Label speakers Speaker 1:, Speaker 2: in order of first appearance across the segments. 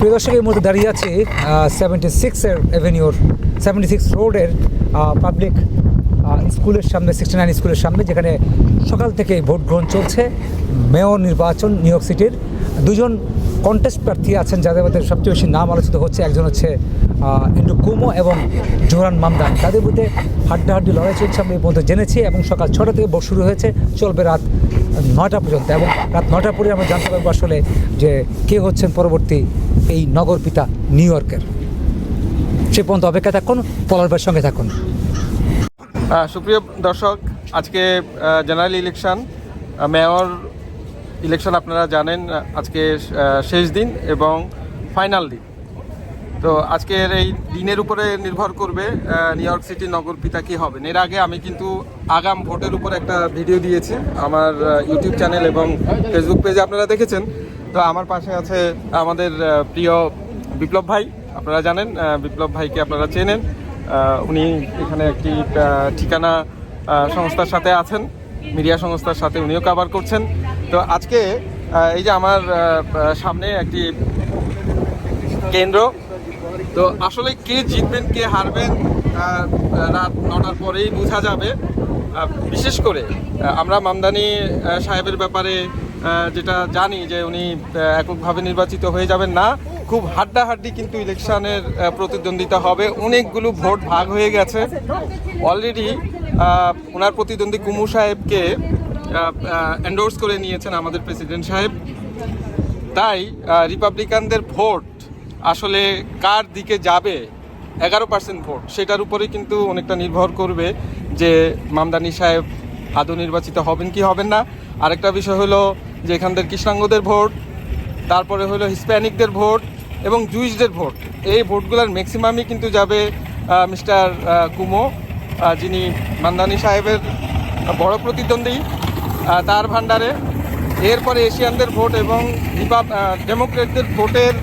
Speaker 1: প্রিয় দর্শক, এই মুহূর্তে দাঁড়িয়ে আছে সেভেন্টি সিক্সের এভিনিউর সেভেন্টি সিক্স রোডের পাবলিক স্কুলের সামনে সিক্সটি নাইন স্কুলের সামনে, যেখানে সকাল থেকে ভোট গ্রহণ চলছে। মেয়র নির্বাচন, নিউ ইয়র্ক সিটির। দুজন কন্টেস্ট প্রার্থী আছেন যাদের মধ্যে সবচেয়ে বেশি নাম আলোচিত হচ্ছে, একজন হচ্ছে ইন্ডু কুমো এবং জোহরান মামদান। তাদের মধ্যে হাড্ডাহাড্ডি লড়াই চলছে আমরা এই পর্যন্ত জেনেছি এবং সকাল ছটা থেকে শুরু হয়েছে, চলবে রাত নটা পর্যন্ত এবং রাত নটা পরে আমরা জানতে পারব আসলে যে কে হচ্ছেন পরবর্তী এই নগর পিতা নিউ ইয়র্কের। সে পর্যন্ত অপেক্ষা থাকুন পলারবের সঙ্গে থাকুন।
Speaker 2: সুপ্রিয় দর্শক, আজকে জেনারেল ইলেকশন মেয়র ইলেকশন আপনারা জানেন, আজকে শেষ দিন এবং ফাইনাল দিন। তো আজকের এই দিনের উপরে নির্ভর করবে নিউ ইয়র্ক সিটি নগর পিতা কী হবেন। এর আগে আমি কিন্তু আগাম ভোটের উপর একটা ভিডিও দিয়েছি, আমার ইউটিউব চ্যানেল এবং ফেসবুক পেজে আপনারা দেখেছেন। তো আমার পাশে আছে আমাদের প্রিয় বিপ্লব ভাই, আপনারা জানেন বিপ্লব ভাইকে আপনারা চেনেন। উনি এখানে একটি ঠিকানা সংস্থার সাথে আছেন, মিডিয়া সংস্থার সাথে উনিও কাভার করছেন। তো আজকে এই যে আমার সামনে একটি কেন্দ্র, তো আসলে কে জিতবেন, কে হারবেন রাত নটার পরেই বোঝা যাবে। বিশেষ করে আমরা মামদানি সাহেবের ব্যাপারে যেটা জানি যে উনি এককভাবে নির্বাচিত হয়ে যাবেন না। খুব হাড্ডাহাড্ডি কিন্তু ইলেকশনের প্রতিদ্বন্দ্বিতা হবে। অনেকগুলো ভোট ভাগ হয়ে গেছে। অলরেডি ওনার প্রতিদ্বন্দ্বী কুমু সাহেবকে এন্ডোর্স করে নিয়েছেন আমাদের প্রেসিডেন্ট সাহেব। তাই রিপাবলিকানদের ভোট আসলে কার দিকে যাবে, এগারো পার্সেন্ট ভোট সেটার উপরে কিন্তু অনেকটা নির্ভর করবে যে মামদানি সাহেব আদৌ নির্বাচিত হবেন কি হবেন না। আরেকটা বিষয় হলো যে এখানদের কৃষ্ণাঙ্গদের ভোট তারপরে হলো হিসপ্যানিকদের ভোট এবং জুইসদের ভোট এই ভোটগুলোর ম্যাক্সিমামই কিন্তু যাবে মিস্টার কুমো যিনি মান্দানি সাহেবের বড় প্রতিদ্বন্দ্বী। তার ভাণ্ডারে। এরপরে এশিয়ানদের ভোট এবং রিপাব ডেমোক্রেটদের ভোটের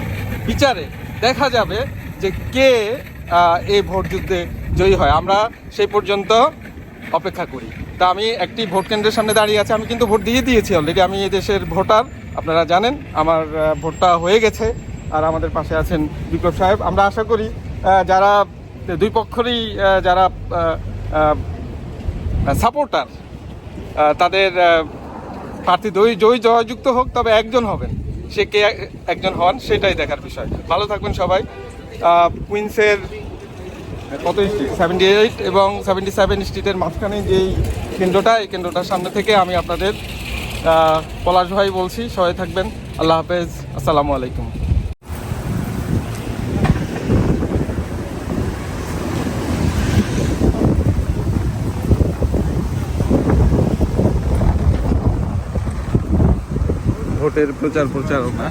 Speaker 2: বিচারে দেখা যাবে যে কে এই ভোট যুদ্ধে জয়ী হয়। আমরা সেই পর্যন্ত অপেক্ষা করি। তা আমি একটি ভোট কেন্দ্রের সামনে দাঁড়িয়ে আছি। আমি কিন্তু ভোট দিয়ে দিয়েছি অলরেডি আমি দেশের ভোটার, আপনারা জানেন, আমার ভোটটা হয়ে গেছে। আর আমাদের পাশে আছেন বিপ্লব সাহেব। আমরা আশা করি যারা দুই পক্ষেরই যারা সাপোর্টার তাদের প্রার্থী দই জয়ী জয়যুক্ত হোক, তবে একজন হবেন। সে কে একজন হন, সেটাই দেখার বিষয়। ভালো থাকবেন সবাই। কুইন্সের কত স্ট্রিট সেভেন্টি এইট এবং সেভেন্টি সেভেন স্ট্রিটের মাঝখানে যেই কেন্দ্রটা, এই কেন্দ্রটার সামনে থেকে আমি আপনাদের পলাশ ভাই বলছি। সবাই থাকবেন। আল্লাহ হাফেজ। আসসালামু আলাইকুম। ভোটের প্রচার প্রচারণা।